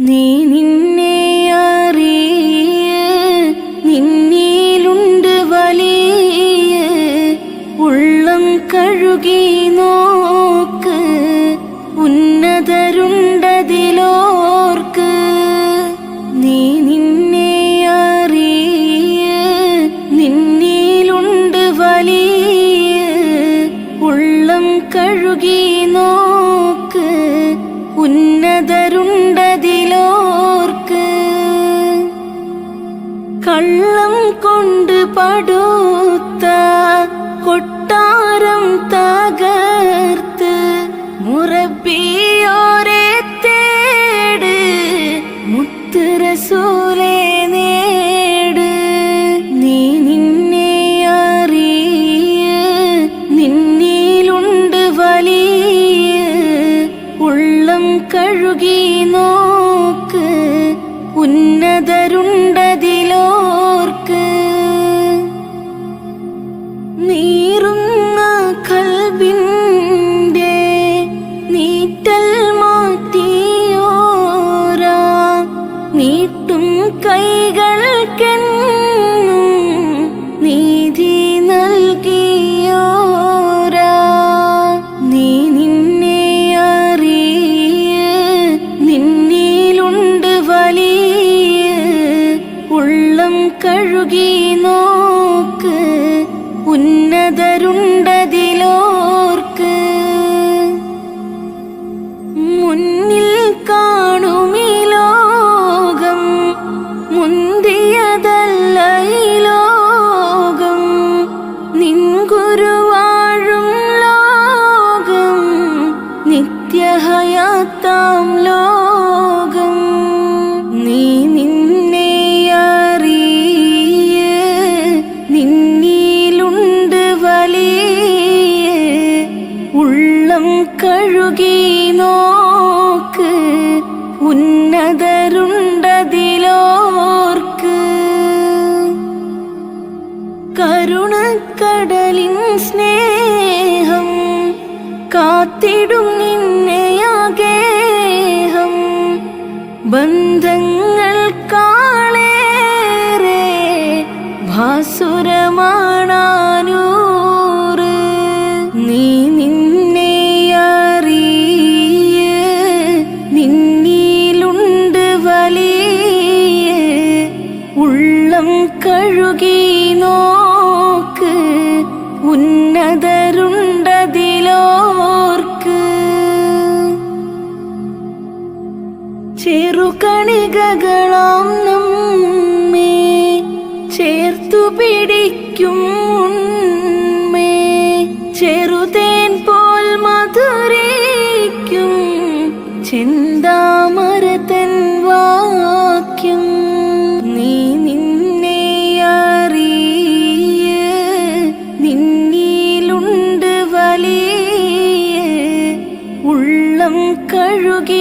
നീ നിന്നെ അറിയ നിന്നിലുണ്ട് വലിയ ഉള്ളം കഴുകി നോക്ക് கள்ளம் கொண்டு படுத்த கொட்ட നീതി നൽകിയോരാ. നീ നിന്നെ ഉള്ളം കഴുകി നോക്ക് ഉന്നതരുണ്ടതിലോർക്ക് ലോകം നിൻ ഗുരുവാഴും ലോകം നിത്യഹയാത്താം ലോകം. നീ നിന്നെ അറിയ നിന്നിലുണ്ട് വലിയ ഉള്ളം കഴുകി നോക്ക് ഉന്നതരുണ്ടതിലോർക്ക് കരുണക്കടലിൻ സ്നേഹം കാത്തിടും നിന്നെയാകേഹം കാണേറെ ഭാസുരമാണാനൂറ്. നീ നിന്നെ അറിയ നിന്നിലുണ്ട് വലിയ. ഉള്ളം കഴുകി നോക്ക് ഉന്നതരുണ്ടതിലോർക്ക് ചെറുകണികകളാം നമ്മെ ചേർത്തു പിടിക്കും ഉണ്മേ. ചെറുതേൻ പോൽ മധുരയ്ക്കും ചിന്താമരതൻ കഴുകി